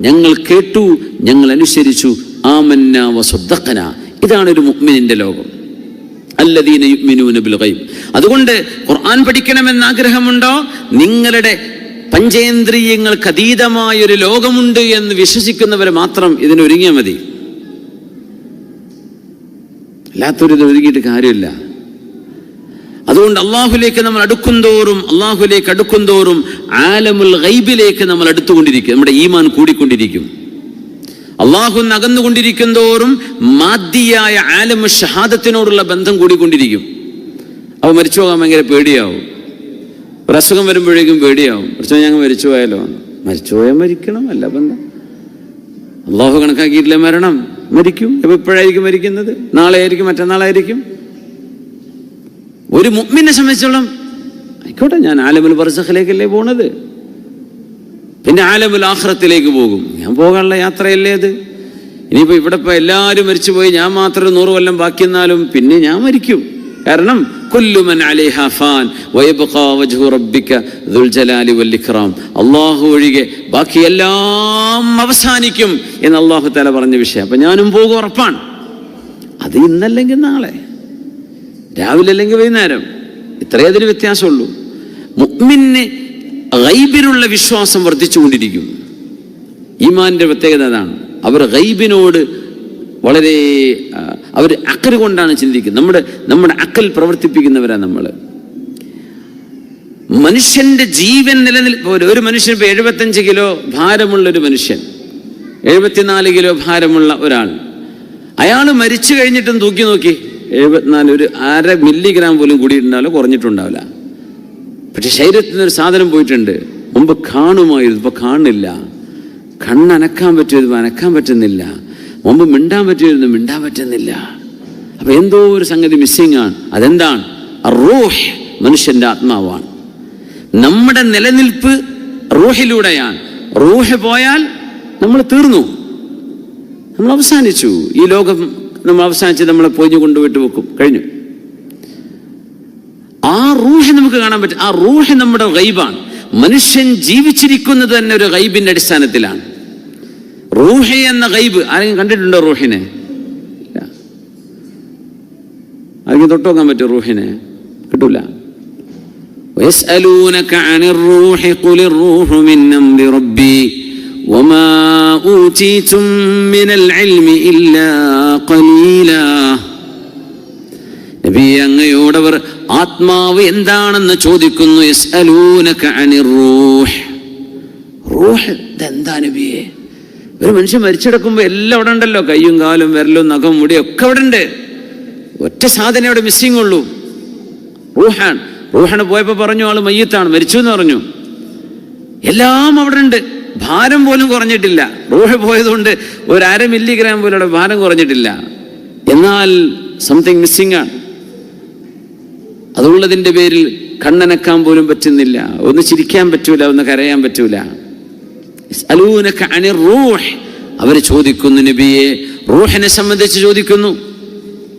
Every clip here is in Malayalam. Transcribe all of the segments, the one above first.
ഞങ്ങൾ കേട്ടു ഞങ്ങൾ അനുസരിച്ചു. ആമന്ന വസുദ്ധക്കന ഇതാണ് ഒരു മുഅ്മിനിന്റെ ലോകം. അതുകൊണ്ട് ഖുർആൻ പഠിക്കണമെന്ന് ആഗ്രഹമുണ്ടോ? നിങ്ങളുടെ പഞ്ചേന്ദ്രിയങ്ങൾക്ക് അതീതമായ ഒരു ലോകമുണ്ട് എന്ന് വിശ്വസിക്കുന്നവർ മാത്രം ഇതിനൊരുങ്ങിയാൽ മതി. അല്ലാത്തൊരിത് ഒരുങ്ങിയിട്ട് കാര്യമില്ല. അതുകൊണ്ട് അള്ളാഹുലേക്ക് നമ്മൾ അടുക്കുന്തോറും അള്ളാഹുലേക്ക് അടുക്കുന്തോറും ആലമുൽ ഗൈബിലേക്ക് നമ്മൾ അടുത്തുകൊണ്ടിരിക്കും. നമ്മുടെ ഈമാൻ കൂടിക്കൊണ്ടിരിക്കും. അള്ളാഹു അകന്നുകൊണ്ടിരിക്കും തോറും മാദ്യായ ആലമു ഷഹാദത്തിനോടുള്ള ബന്ധം കൂടിക്കൊണ്ടിരിക്കും. അവ മരിച്ചു പോകാൻ ഭയങ്കര പേടിയാവും. ഒരു അസുഖം വരുമ്പോഴേക്കും പേടിയാവും. പ്രശ്നം ഞങ്ങൾ മരിച്ചു പോയാലോ? മരിച്ചു പോയാൽ മരിക്കണം അല്ല ബന്ധം. അള്ളാഹു കണക്കാക്കിയിട്ടില്ല മരണം? മരിക്കും. ഇപ്പൊ എപ്പോഴായിരിക്കും മരിക്കുന്നത്. നാളെ ആയിരിക്കും മറ്റന്നാളായിരിക്കും. ഒരു മുഅ്മിനെ സംബന്ധിച്ചോളം ആയിക്കോട്ടെ ഞാൻ ആലമുൽ ബർസഖിലേക്കല്ലേ പോണത്? പിന്നെ ആലമുൽ ആഹ്റത്തിലേക്ക് പോകും. ഞാൻ പോകാനുള്ള യാത്രയല്ലേ അത്? ഇനിയിപ്പോൾ ഇവിടെ ഇപ്പം എല്ലാവരും മരിച്ചുപോയി ഞാൻ മാത്രം നൂറ് കൊല്ലം ബാക്കി എന്നാലും പിന്നെ ഞാൻ മരിക്കും. കാരണം കൊല്ലുമൻ അള്ളാഹു ഫാൻ അല്ലാഹു ഒഴികെ ബാക്കി എല്ലാം അവസാനിക്കും എന്ന് അള്ളാഹു തല പറഞ്ഞ വിഷയം. അപ്പം ഞാനും പോകും ഉറപ്പാണ്. അത് ഇന്നല്ലെങ്കിൽ നാളെ. രാവിലെ അല്ലെങ്കിൽ വൈകുന്നേരം. ഇത്രയേ അതിന് വ്യത്യാസമുള്ളൂ. മുക്മിന് ഗൈബിനുള്ള വിശ്വാസം വർദ്ധിച്ചുകൊണ്ടിരിക്കും ഈമാന്റെ പ്രത്യേകത അതാണ്. അവർ ഗൈബിനോട് വളരെ അവർ അക്കൽ കൊണ്ടാണ് ചിന്തിക്കുന്നത്. നമ്മുടെ നമ്മുടെ അക്കൽ പ്രവർത്തിപ്പിക്കുന്നവരാണ് നമ്മൾ മനുഷ്യന്റെ ജീവൻ നിലനിൽ ഒരു- മനുഷ്യൻ ഇപ്പൊ എഴുപത്തഞ്ച് കിലോ ഭാരമുള്ള ഒരു മനുഷ്യൻ എഴുപത്തിനാല് കിലോ ഭാരമുള്ള ഒരാൾ അയാൾ മരിച്ചു കഴിഞ്ഞിട്ടും തൂക്കി നോക്കി. എഴുപത്തിനാല് ഒരു അര മില്ലിഗ്രാം പോലും കൂടിയിട്ടുണ്ടാവില്ല കുറഞ്ഞിട്ടുണ്ടാവില്ല. പക്ഷെ ശരീരത്തിൽ ഒരു സാധനം പോയിട്ടുണ്ട്. മുമ്പ് കാണുമായിരുന്നു ഇപ്പോൾ കാണില്ല കണ്ണനക്കാൻ പറ്റിയത് അനക്കാൻ പറ്റുന്നില്ല. മുമ്പ് മിണ്ടാൻ പറ്റിയിരുന്നു മിണ്ടാൻ പറ്റുന്നില്ല. അപ്പോൾ എന്തോ ഒരു സംഗതി മിസ്സിങ് ആണ്. അതെന്താണ്? റൂഹ് മനുഷ്യന്റെ ആത്മാവാണ്. നമ്മുടെ നിലനിൽപ്പ് റൂഹിലൂടെയാണ്. റൂഹ് പോയാൽ നമ്മൾ തീർന്നു. നമ്മൾ അവസാനിച്ചു. ഈ ലോകം നമ്മൾ അവസാനിച്ച് നമ്മളെ പൊഞ്ഞു കൊണ്ടുപോയിട്ട് വെക്കും കഴിഞ്ഞു ആ റൂഹ് നമുക്ക് കാണാൻ പറ്റും ആ റൂഹ് നമ്മുടെ ഗൈബാണ് മനുഷ്യൻ ജീവിച്ചിരിക്കുന്നത് തന്നെ ഒരു ഗൈബിന്റെ അടിസ്ഥാനത്തിലാണ് റൂഹ് എന്ന ഗൈബ് ആരെങ്കിലും കണ്ടിട്ടുണ്ടോ റൂഹിനെ ഇല്ല ആരെങ്കിലും തൊട്ട് നോക്കാൻ പറ്റുമോ റൂഹിനെ കിട്ടൂല ويسألونك عن الروح قل الروح من أمر ربي وما أوتيتم من العلم إلا قليلا നബി അങ്ങയോടവർ ആത്മാവ് എന്താണെന്ന് ചോദിക്കുന്നു യസ്അലൂനക അനിർ റൂഹ് റൂഹ് ഇതെന്താ നബിയെ ഒരു മനുഷ്യൻ മരിച്ചെടുക്കുമ്പോൾ എല്ലാം അവിടെ ഉണ്ടല്ലോ കയ്യും കാലും വിരലും നഖം മുടിയും ഒക്കെ അവിടെ ഉണ്ട് ഒറ്റ സാധനം അവിടെ മിസ്സിംഗ് ഉള്ളൂ റൂഹാൻ റൂഹാണ് പോയപ്പോൾ പറഞ്ഞു ആള് മയ്യത്താണ് മരിച്ചു എന്ന് പറഞ്ഞു എല്ലാം അവിടെ ഉണ്ട് ഭാരം പോലും കുറഞ്ഞിട്ടില്ല. റൂഹ് പോയതുകൊണ്ട് ഒരു അര മില്ലിഗ്രാം പോലും ഭാരം കുറഞ്ഞിട്ടില്ല. എന്നാൽ സംതിങ് മിസ്സിംഗ് ആണ്. അതുള്ളതിന്റെ പേരിൽ കണ്ണനക്കാൻ പോലും പറ്റുന്നില്ല. ഒന്ന് ചിരിക്കാൻ പറ്റൂല ഒന്ന് കരയാൻ പറ്റൂല. റൂഹ്. അവർ ചോദിക്കുന്നു നബിയെ റൂഹിനെ സംബന്ധിച്ച് ചോദിക്കുന്നു.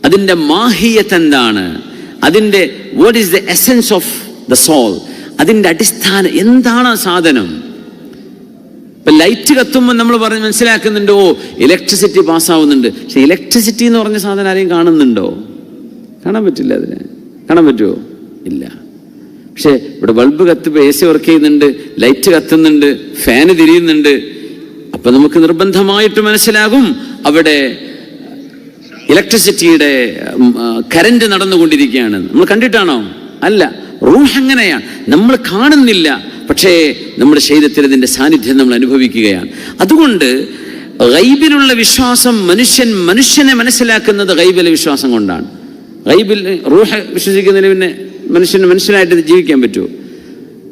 അതിന്റെ മാഹിയത്ത് എന്താണ്? അതിന്റെ what is the essence of the soul അതിന്റെ അടിസ്ഥാനം എന്താണ് ആ സാധനം? ഇപ്പൊ ലൈറ്റ് കത്തുമ്പോൾ നമ്മൾ പറഞ്ഞ് മനസ്സിലാക്കുന്നുണ്ട് ഓ ഇലക്ട്രിസിറ്റി പാസ്സാവുന്നുണ്ട് പക്ഷെ ഇലക്ട്രിസിറ്റി എന്ന് പറഞ്ഞ സാധനം ആരെയും കാണുന്നുണ്ടോ? കാണാൻ പറ്റില്ല അതിനെ. കാണാൻ പറ്റുമോ? ഇല്ല. പക്ഷേ ഇവിടെ ബൾബ് കത്തുമ്പോൾ എ സി വർക്ക് ചെയ്യുന്നുണ്ട് ലൈറ്റ് കത്തുന്നുണ്ട് ഫാന് തിരിയുന്നുണ്ട്. അപ്പൊ നമുക്ക് നിർബന്ധമായിട്ട് മനസ്സിലാകും അവിടെ ഇലക്ട്രിസിറ്റിയുടെ കരണ്ട് നടന്നുകൊണ്ടിരിക്കുകയാണ്. നമ്മൾ കണ്ടിട്ടാണോ? അല്ല. റൂഹ് എങ്ങനെയാണ് നമ്മൾ കാണുന്നില്ല. പക്ഷേ നമ്മുടെ ശരീരത്തിൽ അതിന്റെ സാന്നിധ്യം നമ്മൾ അനുഭവിക്കുകയാണ്. അതുകൊണ്ട് ഗൈബിലുള്ള വിശ്വാസം മനുഷ്യൻ മനുഷ്യനെ മനസ്സിലാക്കുന്നത് ഗൈബിലെ വിശ്വാസം കൊണ്ടാണ്. ഗൈബിൽ റൂഹ വിശ്വസിക്കുന്നതിന് പിന്നെ മനുഷ്യന് മനുഷ്യനായിട്ട് ജീവിക്കാൻ പറ്റുമോ?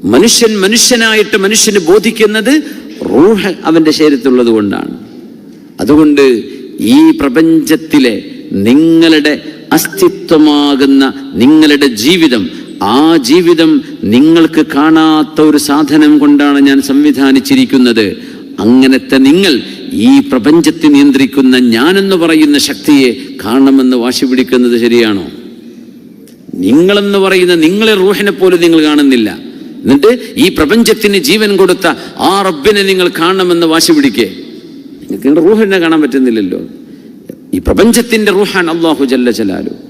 മനുഷ്യൻ മനുഷ്യനായിട്ട് മനുഷ്യന് ബോധിക്കുന്നത് റൂഹ് അവന്റെ ശരീരത്തിലുള്ളത് കൊണ്ടാണ്. അതുകൊണ്ട് ഈ പ്രപഞ്ചത്തിലെ നിങ്ങളുടെ അസ്തിത്വമാകുന്ന നിങ്ങളുടെ ജീവിതം ആ ജീവിതം നിങ്ങൾക്ക് കാണാത്ത ഒരു സാധനം കൊണ്ടാണ് ഞാൻ സംവിധാനിച്ചിരിക്കുന്നത്. അങ്ങനത്തെ നിങ്ങൾ ഈ പ്രപഞ്ചത്തെ നിയന്ത്രിക്കുന്ന ഞാനെന്ന് പറയുന്ന ശക്തിയെ കാണണമെന്ന് വാശി പിടിക്കുന്നത് ശരിയാണോ? നിങ്ങളെന്ന് പറയുന്ന നിങ്ങളെ റൂഹിനെ പോലും നിങ്ങൾ കാണുന്നില്ല. എന്നിട്ട് ഈ പ്രപഞ്ചത്തിന് ജീവൻ കൊടുത്ത ആ റബ്ബിനെ നിങ്ങൾ കാണണമെന്ന് വാശി പിടിക്കേ. നിങ്ങൾക്ക് റൂഹിനെ കാണാൻ പറ്റുന്നില്ലല്ലോ. ഈ പ്രപഞ്ചത്തിന്റെ റൂഹാൻ അള്ളാഹു ജല്ല ജലാലു.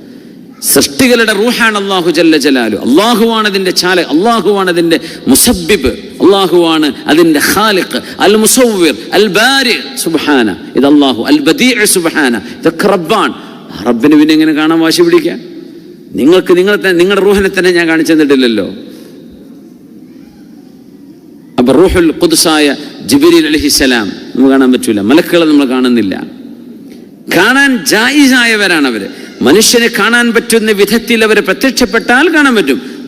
സൃഷ്ടികളുടെ റൂഹാണ് അള്ളാഹു ജല്ല ജലാലു. അള്ളാഹുവാണ് അതിന്റെ ചാല അള്ളാഹുവാണ് അതിന്റെ മുസബിബ് അള്ളാഹുവാണ് അതിന്റെ ഖാലിഖ് അൽ മുസവിർ അൽ ബാരി സുബാന ഇത് അള്ളാഹു അൽ ബദീ സുബാന ഇതൊക്കെ റബ്ബാൻ റബ്ബിന് പിന്നെ എങ്ങനെ കാണാൻ വാശി പിടിക്കാൻ? നിങ്ങൾക്ക് നിങ്ങളെ തന്നെ നിങ്ങളുടെ റൂഹിനെ തന്നെ ഞാൻ കാണിച്ചു തന്നിട്ടില്ലല്ലോ. അപ്പൊ റൂഹുൽ ഖുദ്സായ ജിബിരി അലഹിസലാം നമുക്ക് കാണാൻ പറ്റൂല. മലക്കുകളെ നമ്മൾ കാണുന്നില്ല. കാണാൻ ജായിസായവരാണ് അവർ. മനുഷ്യനെ കാണാൻ പറ്റുന്ന വിധത്തിൽ അവരെ പ്രത്യക്ഷപ്പെട്ടാൽ കാണാൻ പറ്റും.